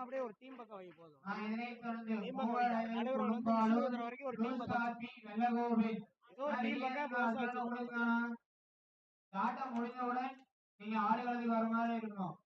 அப்படியே ஒரு டீம் பக்கம் வை போதும். டீம் பக்கம் வந்து வரைக்கும் ஒரு டீம். ஏதோ ஒரு டீம் முடிந்தவுடன் நீங்க ஆடுகளத்துக்கு வர மாதிரி இருக்கணும்.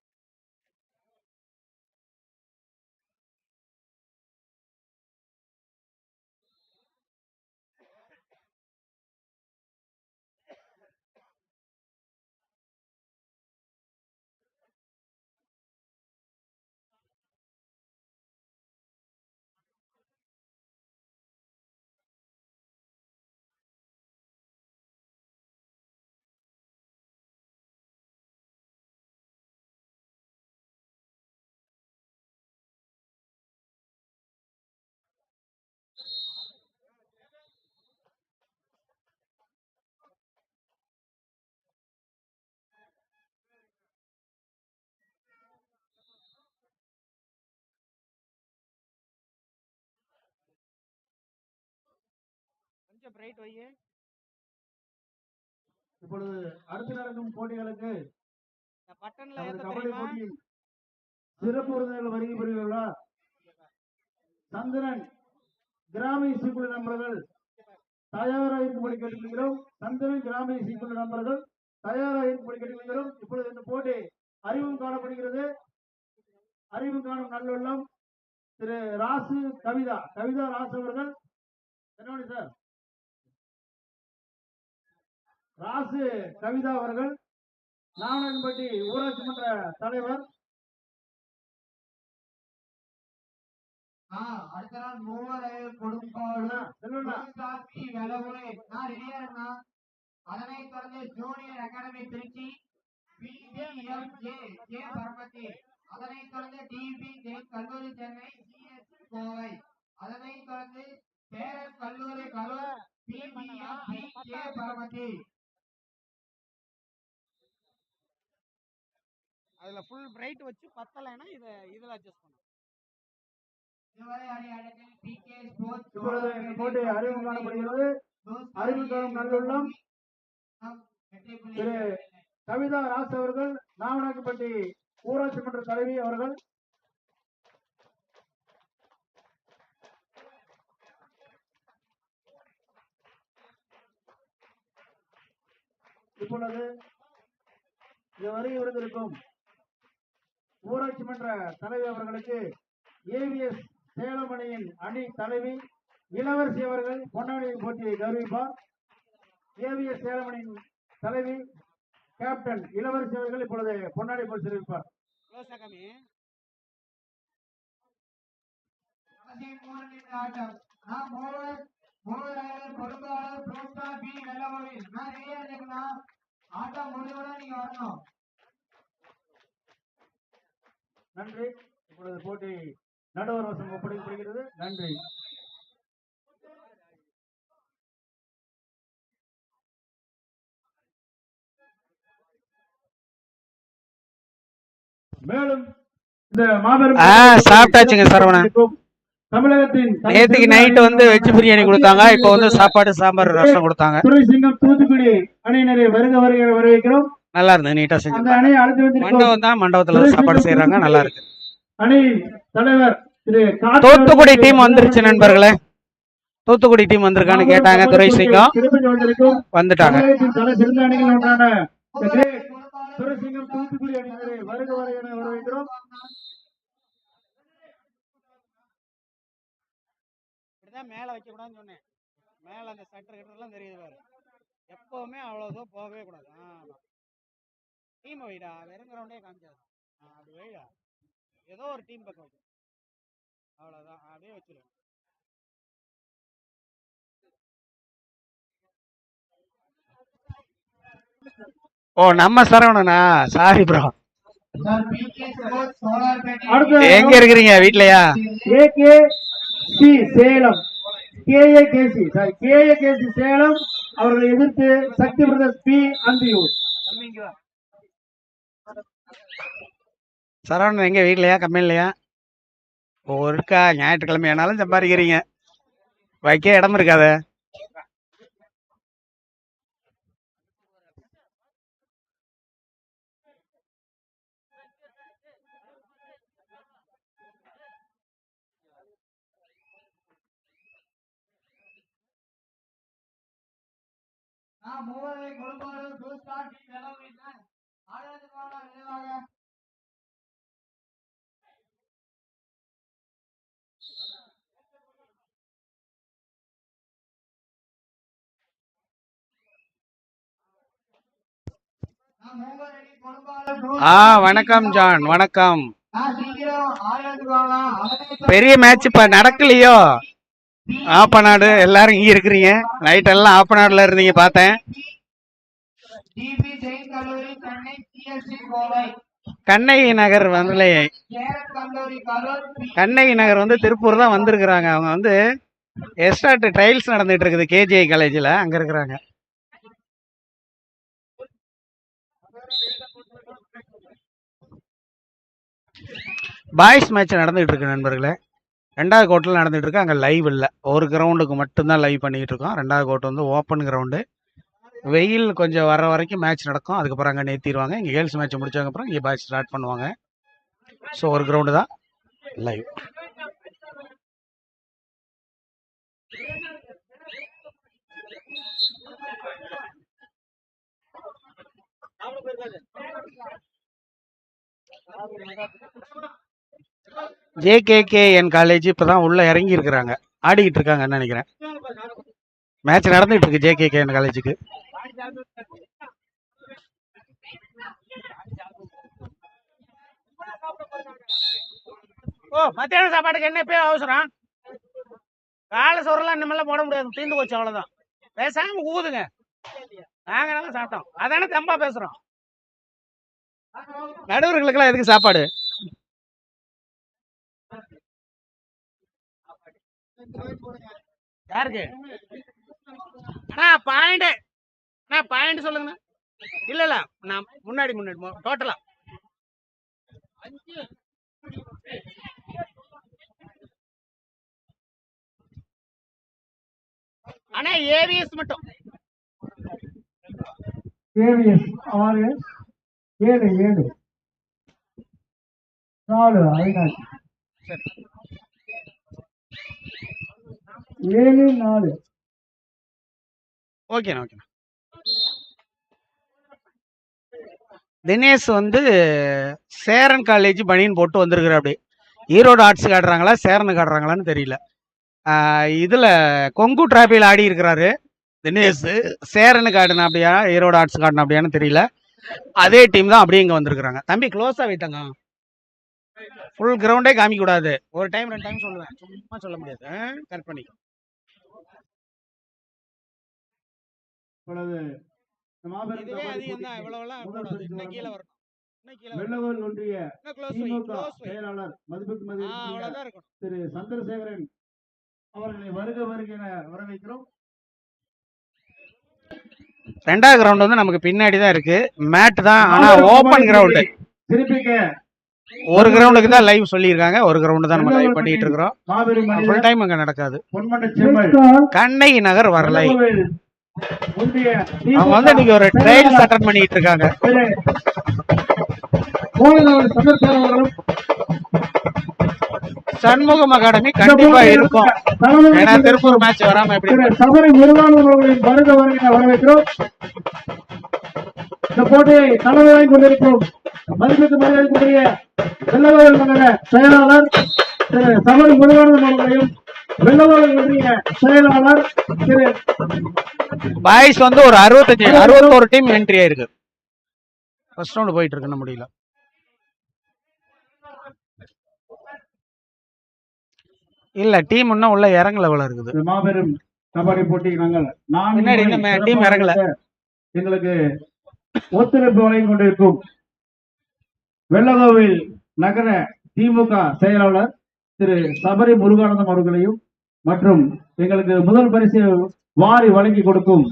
கொஞ்சம் பிரைட் வையே. இப்பொழுது அடுத்து நடக்கும் போட்டிகளுக்கு இந்த பட்டன்ல ஏத்த தெரியுமா? சிறப்பு விருந்தினர்கள் வருகை புரிந்துள்ளார் சந்திரன் கிராமிய சீக்குழு நண்பர்கள் தயாராக இருக்கும்படி கேட்டுக்கொள்கிறோம். சந்திரன் கிராமிய சீக்குழு நண்பர்கள் தயாராக இருக்கும்படி கேட்டுக்கொள்கிறோம். இப்பொழுது இந்த போட்டி அறிவும் காணப்படுகிறது. அறிவு காணும் நல்லுள்ளம் திரு ராசு கவிதா. கவிதா ராசு அவர்கள். என்ன சார்? ராசு கவிதா அவர்கள் நாவனன்பட்டி ஊராட்சி மன்ற தலைவர். அடுத்த நாள் மூவர் அணிகள் Kodumbalur, Selvanna. Blue star B Vellakovil. நான் ரெடியா இருக்கேன் அதனைத் தொடர்ந்து junior academy Tiruchi J Paramathi. அதனைத் தொடர்ந்து டிபி கல்லூரி சென்னை சிஎஸ் கோவை. அதனைத் தொடர்ந்து சேரன் கல்லூரி கலூர் பிபிஎம்பி ஜே பரமத்தி. அதுல ஃபுல் பிரைட் வச்சு பத்தலைன்னா இத இதுல அட்ஜஸ்ட் பண்ணும் போட்டி காணப்படுகிறது. அறிவு காணும் நல்லுள்ளம் திரு கவிதா ராசு அவர்கள் நாவனாக்கப்பட்டி ஊராட்சி மன்ற தலைவி அவர்கள். இப்பொழுது இதுவரை இருந்திருக்கும் ஊராட்சி மன்ற தலைவி அவர்களுக்கு ஏவிஎஸ் சேலம் அணியின் அணி தலைவி இளவரசி அவர்கள் பொன்னாடி போட்டியை கௌரவிப்பார். ஏவிஎஸ் சேலம் அணியின் தலைவி கேப்டன் இளவரசி அவர்கள் இப்பொழுது பொன்னாடி போட்டி தெரிவிப்பார் ஆட்டம். நான் மூவர் மூவர் அணிகள் பொறுப்பாளர் புரோஸ்டா பி வெள்ளமொழி நான் ரெடியா இருக்கேன்னா ஆட்டம் முடிவுடன் நீங்க வரணும். நன்றி. இப்பொழுது போட்டி நடுவர் வசம் ஒப்படைக்கப்படுகிறது. நன்றி. மேலும் இந்த மாபெரும் சாப்பிட்டாச்சுங்க சரவணன். தமிழகத்தின் நேத்துக்கு நைட் வந்து வெஜ் பிரியாணி கொடுத்தாங்க. இப்போ வந்து சாப்பாடு சாம்பார் ரசம் கொடுத்தாங்க. துறைசிங்கம் தூத்துக்குடி அணியினரை வருக வருகிற வரவேற்கிறோம். நல்லா இருந்தது நீட்டா செஞ்சு மண்டபம் தான் மண்டபத்துல சாப்பாடு செய்யறாங்க நல்லா இருக்கு. திரு தூத்துக்குடி டீம் வந்துருச்சு நண்பர்களே. தூத்துக்குடி டீம் வந்திருக்கான்னு கேட்டாங்க வந்திருக்கும். வந்துட்டாங்க. மேல வைக்க கூடாதுன்னு சொன்னேன். மேல அந்த சட்டர் கிட்டலாம் தெரியுது பாரு. எப்பவுமே அவ்வளவு போகவே கூடாது. டீம் வைடா வெறும் கிரவுண்டே காமிச்சாது ஆ, அப்படி வைடா. ஏதோ ஒரு டீம் பக்கம் வைக்கணும் அவ்வளவுதான். அப்படியே வச்சிருவேன் ஓ நம்ம சரவணனா? சாரி ப்ரோ எங்க இருக்கிறீங்க வீட்லயா? A K C Salem. K A K C sorry K A K C Salem. அவர்களை எதிர்த்து சக்தி பிரதர்ஸ் பி. அந்தியூர். சரவணன் எங்கே? வீட்லையா? கம்பெனிலையா? ஒருக்கா ஞாயிற்றுக்கிழமை ஆனாலும் சம்பாதிக்கிறீங்க. வைக்க இடம் இருக்காத. மூவரை கொழுப்பாடு தூஸ்தா டி நிலவு ஆ வணக்கம் ஜான். வணக்கம். பெரிய மேட்ச் இப்ப நடக்கலையோ? ஆப்பநாடு எல்லாரும் இங்க இருக்கிறீங்க. நைட் எல்லாம் ஆப்பநாடுல இருந்தீங்க பார்த்தேன். கண்ணகி நகர் வந்து கண்ணகி நகர் வந்து திருப்பூர் தான் வந்திருக்கிறாங்க. அவங்க வந்து எஸ்டாட் ட்ரையல்ஸ் நடந்துட்டு இருக்குது கேஜிஐ காலேஜில் அங்கே இருக்கிறாங்க. பாய்ஸ் மேட்ச் நடந்துகிட்டு இருக்கு நண்பர்களே. ரெண்டாவது கோர்ட்டில் நடந்துகிட்டு இருக்கு. அங்கே லைவ் இல்லை. ஒரு கிரவுண்டுக்கு மட்டும்தான் லைவ் பண்ணிக்கிட்டு இருக்கோம். ரெண்டாவது கோர்ட் வந்து ஓப்பன் கிரவுண்டு வெயில் கொஞ்சம் வர வரைக்கும் மேட்ச் நடக்கும். அதுக்கப்புறம் அங்கே நிறுத்திடுவாங்க. இங்கே கேர்ள்ஸ் மேட்ச் முடிச்சதுக்கப்புறம் இங்கே பாய்ஸ் ஸ்டார்ட் பண்ணுவாங்க. ஸோ ஒரு கிரவுண்டு தான். லைவ் ஜேகேகேஎன் காலேஜ் இப்பதான் உள்ள இறங்கி இருக்கிறாங்க ஆடிக்கிட்டு இருக்காங்கன்னு நினைக்கிறேன். மேட்ச் நடந்துட்டு இருக்கு ஜேகேகேஎன் காலேஜுக்கு ஓ மத்தியான சாப்பாட்டுக்கு என்ன பேர் அவசரம்? காலை சோறெல்லாம் இனிமேலாம் போட முடியாது. தீர்ந்து போச்சு அவ்வளவுதான். பேசாம ஊதுங்க. நாங்க நல்லா சாப்பிட்டோம். அதானே தம்பா பேசுறோம். நடுவர்களுக்கெல்லாம் எதுக்கு சாப்பாடு? யாருக்கு அண்ணா பாயிண்ட் அண்ணா பாயிண்ட் சொல்லுங்கண்ணா இல்ல இல்ல நான் முன்னாடி முன்னாடி டோட்டலா அண்ணா ஏவிஎஸ் மட்டும் ஏவிஎஸ் ஆறு ஏழு ஏழு நாலு ஐநாறு ஏழு நாலு. ஓகேண்ணா ஓகேண்ணா தினேஷ் வந்து சேரன் காலேஜ் பனியன் போட்டு வந்திருக்கிற அப்படி ஈரோடு ஆர்ட்ஸ் காட்டுறாங்களா சேரன் காட்டுறாங்களான்னு தெரியல. இதில் கொங்கு டிராபியில் ஆடி இருக்கிறாரு தினேஷ். சேரனு காடுனா அப்படியா ஈரோடு ஆர்ட்ஸ் காட்டின அப்படியான்னு தெரியல. அதே டீம் தான் அப்படியே இங்கே வந்திருக்கிறாங்க. தம்பி க்ளோஸாக விட்டாங்க ஃபுல் கிரவுண்டே காமிக்க கூடாது. ஒரு டைம் ரெண்டு டைம் சொல்லுவேன். சும்மா சொல்ல முடியாது. கரெக்ட் பண்ணிக்கோ. வரணும். வெள்ளவன் ஒன்றிய திமுக செயலாளர் மதிப்புக்கு திரு சந்திரசேகரன் அவர்களை வருக வருக வரவேற்கிறோம். ரெண்டாவது கிரவுண்ட் வந்து நமக்கு பின்னாடி தான் இருக்கு. மேட் தான் ஆனா ஓப்பன் கிரவுண்ட் திருப்பிக்க ஒரு கிரவுண்டுக்கு தான் லைவ் சொல்லியிருக்காங்க. ஒரு கிரவுண்ட் தான் நம்ம லைவ் பண்ணிட்டு இருக்கிறோம். ஃபுல் டைம் அங்க நடக்காது. கண்ணகி நகர் வரலை அவங்க வந்து இன்னைக்கு ஒரு ட்ரையல்ஸ் அட்டன் பண்ணிட்டு இருக்காங்க. சண்முகம் அகாடமி கண்டிப்பா இருக்கும். ஏன்னா திருப்பூர் மேட்ச் வராம எப்படி சபரி அவர்களின் வருக வருக என வரவேற்கிறோம். இந்த போட்டியை தலைவராய் கொண்டிருக்கும் மரியாதைக்குரிய வெள்ளவர்கள் மண்டல செயலாளர் திரு சபரி முருகானந்தம் அவர்களையும் பாய்ஸ் வந்து ஒரு அறுபத்தஞ்சு அறுபத்தோரு டீம் என்ட்ரி ஆயிருக்கு. ஃபர்ஸ்ட் ரவுண்ட் போயிட்டு இருக்குன்னு முடியல இல்ல டீம் இன்னும் உள்ள இறங்கல போல இருக்குது. மாபெரும் கபடி போட்டிக்கு நாங்கள் பின்னாடி இன்னும் டீம் இறங்கல. எங்களுக்கு ஒத்துழைப்பு வழங்கிக் கொண்டிருக்கும் வெள்ளகோவில் நகர திமுக செயலாளர் திரு சபரி முருகானந்தம் அவர்களையும் மற்றும் எங்களுக்கு முதல் பரிசு வாரி வழங்கி கொடுக்கும்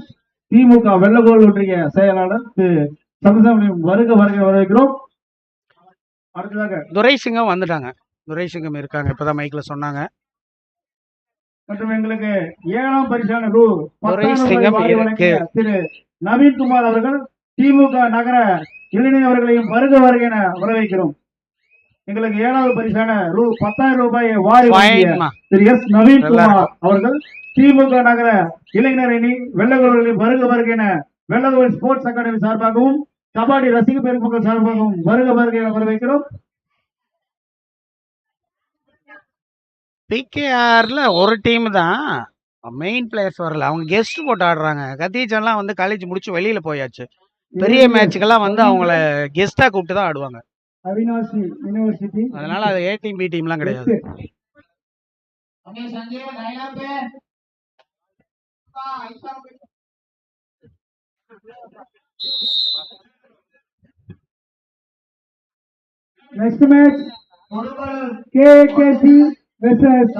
திமுக வெள்ளகோவில் ஒன்றிய செயலாளர் திரு சந்திரசேகரனையும் வருக வருக வரவேற்கிறோம். அடுத்ததாக துரை சிங்கம் வந்துட்டாங்க. துரை சிங்கம் இருக்காங்க. இப்பதான் மைக்ல சொன்னாங்க. மற்றும் எங்களுக்கு ஏழாம் பரிசான ரூ துரை நவீன்குமார் அவர்கள் திமுக நகர இளைஞர் அவர்களையும் வருக வருக என வரவேற்கிறோம். எங்களுக்கு ஏழாவது பரிசான ரூ பத்தாயிரம் ரூபாயை வாரி திரு எஸ் நவீன்குமார் அவர்கள் திமுக நகர இளைஞர் அணி வெள்ளவர்களையும் வருக வருக என வெள்ளதோல் ஸ்போர்ட்ஸ் அகாடமி சார்பாகவும் கபாடி ரசிக பெருமக்கள் சார்பாகவும் வருக வருக என வரவேற்கிறோம். பிகேஆர்ல ஒரு டீம் தான். மெயின் பிளேயர்ஸ் வரல. அவங்க கெஸ்ட் போட்டு ஆடுறாங்க. கத்தீஜெல்லாம் வந்து காலேஜ் முடிச்சு வெளியில போயாச்சு. பெரிய மேட்சுக்கெல்லாம் வந்து அவங்கள கெஸ்டா கூப்பிட்டு தான் ஆடுவாங்க. அவினாசி யூனிவர்சிட்டி அதனால அது ஏ டீம் பி டீம்லாம் கிடையாது. Next match KKC versus.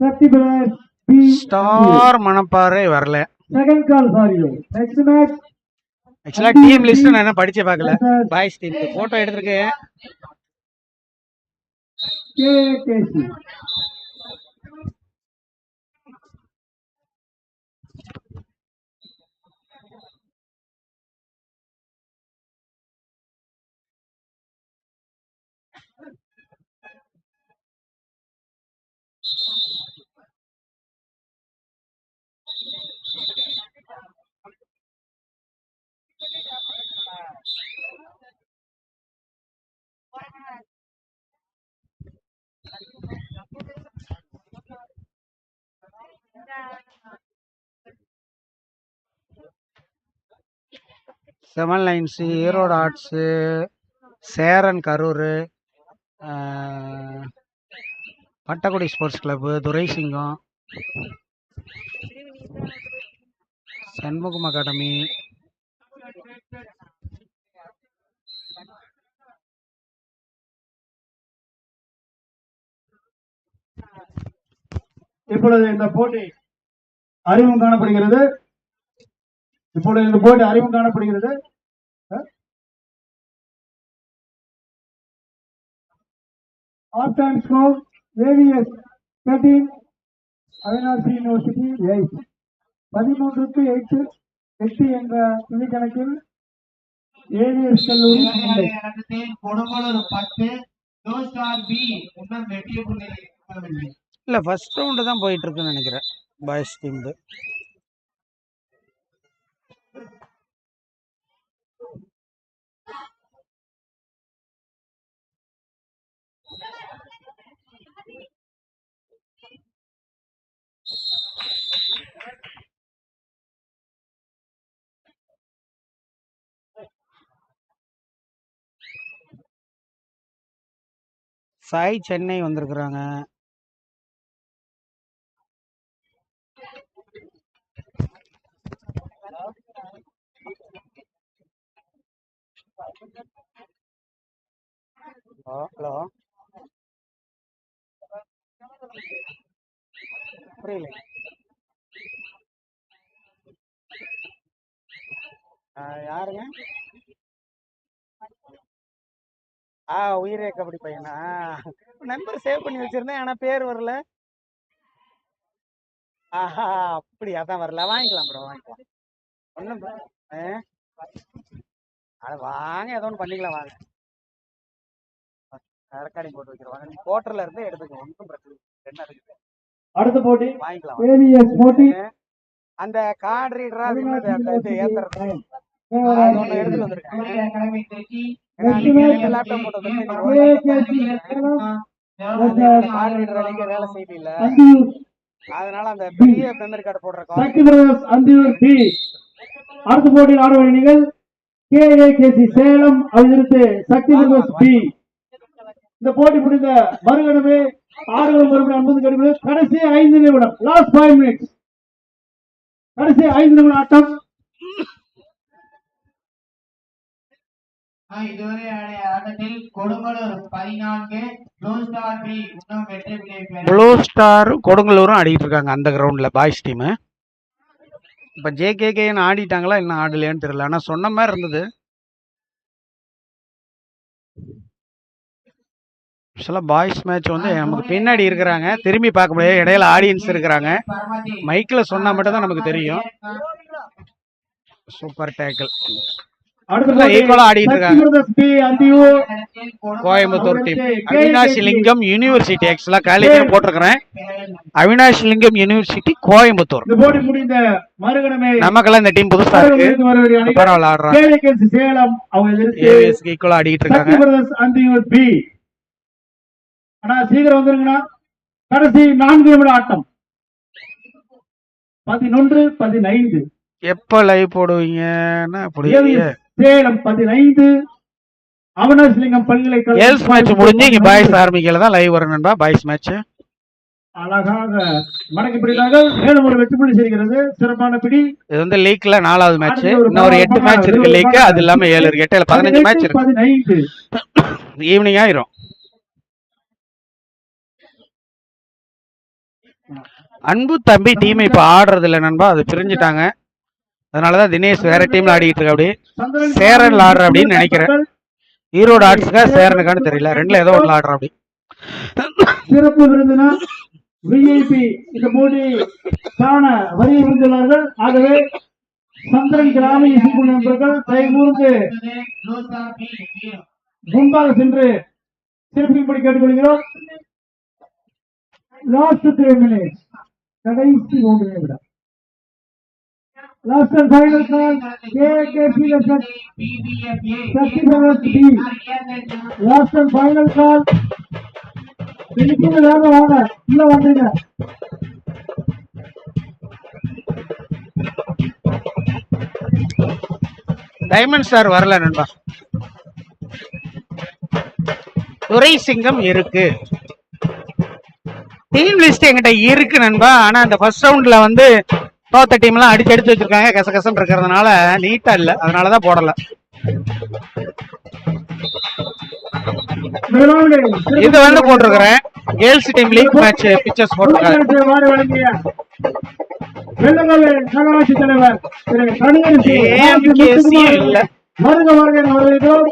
Sakthi brothers B star Manapparai வரல. Second call for you next match actually team list நான் என்ன படிச்சே பார்க்கல. பாய்ஸ் டீம் போட்டோ எடுத்திருக்கேன். Seven lines Erode arts Cheran Karur Pattakudi sports club Duraisingam Shanmugam academy இப்பொழுது இந்த போட்டி அறிமுகம் காணப்படுகிறது. இப்பொழுது இந்த போட்டி அறிமுகம் காணப்படுகிறது. Half time score AVS thirteen Avinashi university eight பதிமூன்றுக்கு எட்டு எட்டு என்ற புள்ளி கணக்கில் ஏவிஎஸ் கல்லூரி பத்து பி இன்னும் பெறவில்லை. இல்லை ஃபஸ்ட் ரவுண்டு தான் போயிட்டுருக்குன்னு நினைக்கிறேன். பாய்ஸ் டீம் சாய் சென்னை வந்திருக்கிறாங்க. Hello hello. புரியல. யாருங்க? ஆ உயிரே கபடி பையனா? நம்பர் சேவ் பண்ணி வச்சிருந்தேன் ஆனா பேர் வரல. ஆஹா அப்படி அதான் வரல. வாங்கிக்கலாம் ப்ரோ வாங்கிக்கலாம். ஒன்றும் அது வாங்க ஏதோ ஒன்று பண்ணிக்கலாம் வாங்க. ரெக்கார்டிங் போட்டு வைக்கிறோம். வாங்க கோட்டர்ல இருந்து எடுத்துக்கோ. ஒன்றும் பிரச்சனை. என்ன இருக்குது அடுத்த போட்டி. வாங்கிக்கலாம். ஏவிஎஸ் போட்டி. அந்த கார்டு ரீடரா அது ஏத்துறது. எடுத்துட்டு வந்திருக்கேன். லேப்டாப் போட்டு கார்டு ரீடர் அன்னைக்கு வேலை செய்யல அதனால அந்த பெரிய மெமரி கார்டு போடுற அடுத்த போட்டியில் ஆட நீங்கள். கேஏகேசி சேலம் அதிலிருந்து சக்தி பி. இந்த போட்டி முடிந்த மறுகணமே ஆடுகள் மறுபடியும் அன்பது கடிவது கடைசி ஐந்து நிமிடம் லாஸ்ட் ஃபைவ் மினிட்ஸ் கடைசி ஐந்து நிமிடம் ஆட்டம். ஆ, இதுவரை ஆடிய ஆட்டத்தில் கொடுங்கலூர் பதினான்கு ப்ளூ ஸ்டார் பி இன்னும் வெற்றி ப்ளூ ஸ்டார் கொடுங்கலூரும் ஆடிட்டு இருக்காங்க அந்த கிரவுண்டில் பாய்ஸ் டீமு இப்போ ஜேகேகேன்னு ஆடிட்டாங்களா இன்னும் ஆடலையான்னு தெரியல. ஆனால் சொன்ன மாதிரி இருந்தது. ஆக்சுவலாக பாய்ஸ் மேட்ச் வந்து நமக்கு பின்னாடி இருக்கிறாங்க. திரும்பி பார்க்க முடியாது இடையில ஆடியன்ஸ் இருக்கிறாங்க. மைக்கில் சொன்னால் மட்டும் தான் நமக்கு தெரியும். Super tackle Coimbatore team Avinashilingam university actually college போட்டிருக்கிறேன். அவினாஷ் லிங்கம் யூனிவர்சிட்டி கோயம்புத்தூர். நமக்கெல்லாம் இந்த டீம் புதுசா இருக்கு. பரவாயில்ல ஆடுறாங்க ஈக்குவலா ஆடிட்டு இருக்காங்க. சீக்கிரம் வந்துருங்கண்ணா. கடைசி நான்கு நிமிட ஆட்டம். பதினொன்று பதினைந்து. எப்ப லைவ் போடுவீங்கன்னா புரியலையே AVS சேலம் பதினைந்து அவனாசிலிங்கம் பல்கலைக்கழகம் கேர்ள்ஸ் மேட்ச் முடிஞ்சு இங்க பாய்ஸ் ஆரம்பிக்கல தான் லைவ் வரும் நண்பா பாய்ஸ் மேட்ச் அழகாக மடக்கி பிடித்தார்கள். மேலும் ஒரு வெற்றி புள்ளி செய்கிறது சிறப்பான பிடி. இது வந்து லீக்ல நாலாவது மேட்ச் இன்னும் ஒரு எட்டு மேட்ச் இருக்கு லீக் அது இல்லாம ஏழு இருக்கு. எட்டுல பதினஞ்சு மேட்ச் இருக்கு. பதினைந்து. ஈவினிங் ஆயிரும். அன்பு தம்பி டீம் இப்ப ஆடுறது இல்ல நண்பா. அது பிரிஞ்சுட்டாங்க. அதனாலதான் தினேஷ் வேற டீம்ல ஆடிட்டு இருக்கு அப்படி சேரன் ஆடுற அப்படின்னு நினைக்கிறேன். ஈரோடு ஆர்ட்ஸ்க்கா சேரனுக்கான்னு தெரியல. ரெண்டுல ஏதோ ஒன்று ஆடுற அப்படி சிறப்பு விருந்தினா விஐபி இந்த போட்டி காண வரிய விருந்துள்ளார்கள் ஆகவே சந்திரன் கிராம இசைக்குழு நண்பர்கள் ஜீரோ முன்பாக சென்று சிறப்பிக்கும்படி கேட்டுக்கொள்கிறோம். லாஸ்ட் த்ரீ மினிட்ஸ் கடைசி மூன்று நிமிடம். Last and final call K K C BBFA Sakthi brothers B last and final call பிடிக்கிறது வாங்க உள்ள வந்தீங்க டைமண்ட் ஸ்டார் வரல நண்பா. துரை சிங்கம் இருக்கு. டீம் லிஸ்ட் என்கிட்ட இருக்கு நண்பா. ஆனா அந்த ஃபர்ஸ்ட் ரவுண்ட்ல வந்து தோத்த டீம் எல்லாம் அடிச்சு அடிச்சு வச்சிருக்காங்க கசகசம் இருக்கிறதுனால நீட்டா இல்ல. அதனாலதான் போடல. இது வந்து போட்டிருக்கிறேன். Girls team league match fixtures போட்டிருக்காங்க. இல்ல. வருக வருக வரவேற்கிறோம்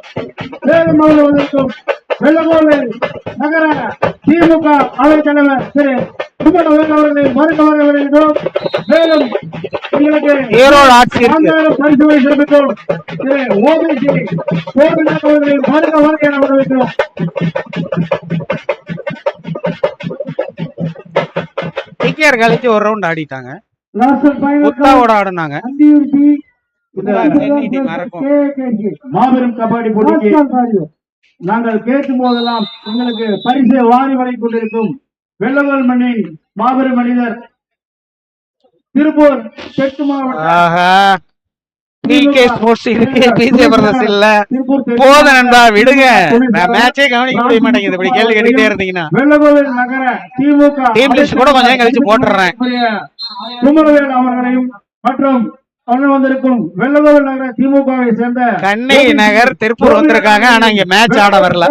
வெள்ளக்கோவில் நகர திமுக அவை தலைவர் திரு அவர்களை வரவேற்கிறோம் மேலும் ஈரோடு பரிசுகளை ஓபிசி கோபிநாத் அவர்களை வரவேற்கிறோம். டிகேஆர் கழிச்சு ஒரு ரவுண்ட் ஆடிட்டாங்க. குத்தாவோட ஆடுனாங்க. மாபெரும் கபடி போட்டிக்கு நாங்கள் கேட்கும் போதெல்லாம் உங்களுக்கு பரிசை வாரி வழங்கிக் கொண்டிருக்கும் வெள்ளவல் மண்ணின் மாபெரும் மனிதர். திருப்பூர் தெற்கு நண்பா விடுங்க. மேட்சே கவனிக்க முடிய மாட்டேங்குது. இப்படி கேள்வி கேட்டுட்டே இருந்தீங்கன்னா. கூட கொஞ்சம் கழிச்சு போட்டுறேன். குமரவேல் அவர்களையும் மற்றும் வந்திருக்கும் வெள்ளகோவில் நகர திமுகவை சேர்ந்த கண்ணகி நகர் திருப்பூர் வந்திருக்காங்க. ஆனா இங்க மேட்ச் ஆட வரல.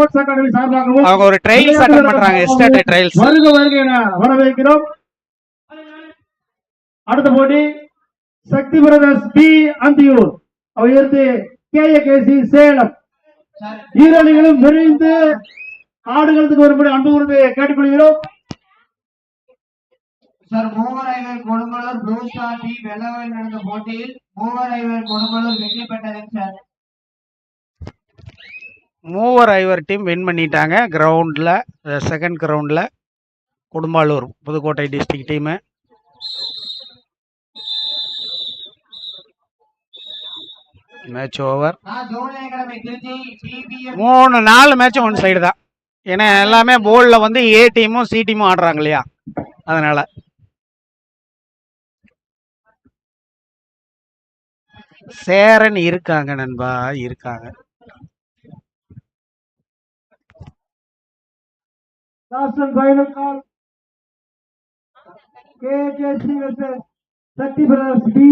அவங்க ஒரு ட்ரையல்ஸ் அட்டன் பண்றாங்க. எஸ்டேட் ட்ரையல்ஸ் வருக வருக என வரவேற்கிறோம். அடுத்த போட்டி சக்தி பிரதர்ஸ் பி அந்தியூர். அவை எடுத்து கேஏகேசி சேலம். ஈரணிகளும் விரைந்து ஆடுகளத்துக்கு வரும்படி அன்பு கூர்ந்து கேட்டுக்கொள்கிறோம். சார் மூவர் ஐவர் கொடுங்கலூர் ப்ளூ ஸ்டார் டி வெள்ளவல் நடந்த போட்டியில் மூவர் ஐவர் கொடுங்கலூர் வெற்றி பெற்றது சார் மூவர் ஐவர் டீம் வின் பண்ணிட்டாங்க. கிரவுண்ட்ல செகண்ட் கிரவுண்ட்ல Kudumbalur Pudukkottai district team match over மூணு நாலு மேட்சும் ஒன் சைடு தான். ஏன்னா எல்லாமே போல்ல வந்து ஏ டீமும் சி டீமும் ஆடுறாங்க இல்லையா? அதனால. சேரன் இருக்காங்க நண்பா இருக்காங்க. Sakthi brothers B.